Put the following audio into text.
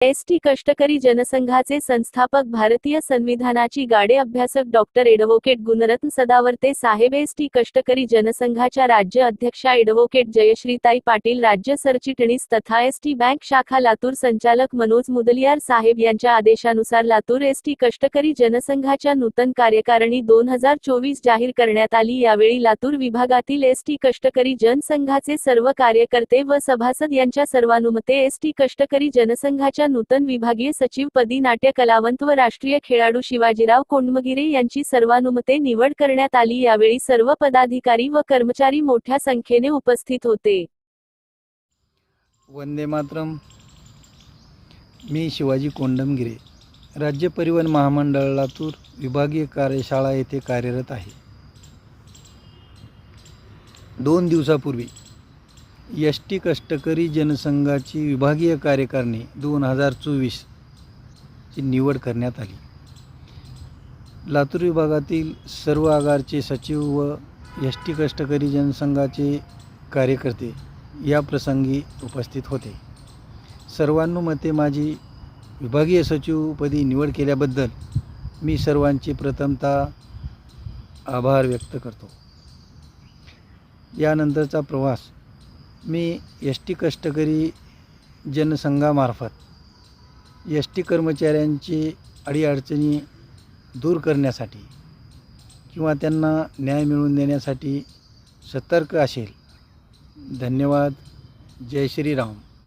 S T कष्टकरी जनसंघाचे संस्थापक भारतीय संविधानाची गाडे अभ्यासक डॉक्टर एडव्होकेट गुणरत्न सदावर्ते साहेब एस टी कष्टकरी जनसंघाच्या राज्य अध्यक्षा एडव्होकेट जयश्रीताई पाटील राज्य सरचिटणीस तथा एस टी बँक शाखा लातूर संचालक मनोज मुदलियार साहेब यांच्या आदेशानुसार लातूर एस टी कष्टकरी जनसंघाच्या नूतन कार्यकारिणी दोन हजार चोवीस जाहीर करण्यात आली. यावेळी लातूर विभागातील एस टी कष्टकरी जनसंघाचे सर्व कार्यकर्ते व सभासद यांच्या सर्वानुमते एस टी कष्टकरी जनसंघाच्या नूतन विभागीय सचिव पदी नाट्य कलावंत व राष्ट्रीय खेळाडू शिवाजीराव कोंडमगिरे यांची सर्वानुमते निवड करण्यात आली. यावेळी सर्व पदाधिकारी व कर्मचारी मोठ्या संख्येने उपस्थित होते. वंदे मातरम. मी शिवाजी कोंडमगिरे राज्य परिवहन महामंडळ लातूर विभागीय कार्यशाळा येथे कार्यरत आहे. दोन दिवसापूर्वी एस टी कष्टकरी जनसंघाची विभागीय कार्यकारिणी दोन हजार चोवीसची निवड करण्यात आली. लातूर विभागातील सर्व आगारचे सचिव व एस टी कष्टकरी जनसंघाचे कार्यकर्ते या प्रसंगी उपस्थित होते. सर्वानुमते माझी विभागीय सचिवपदी निवड केल्याबद्दल मी सर्वांचे प्रथमतः आभार व्यक्त करतो. यानंतरचा प्रवास मी एस टी कष्टकरी जनसंघामार्फत एस टी कर्मचाऱ्यांची अडीअडचणी दूर करण्यासाठी किंवा त्यांना न्याय मिळवून देण्यासाठी सतर्क असेल. धन्यवाद. जय श्रीराम.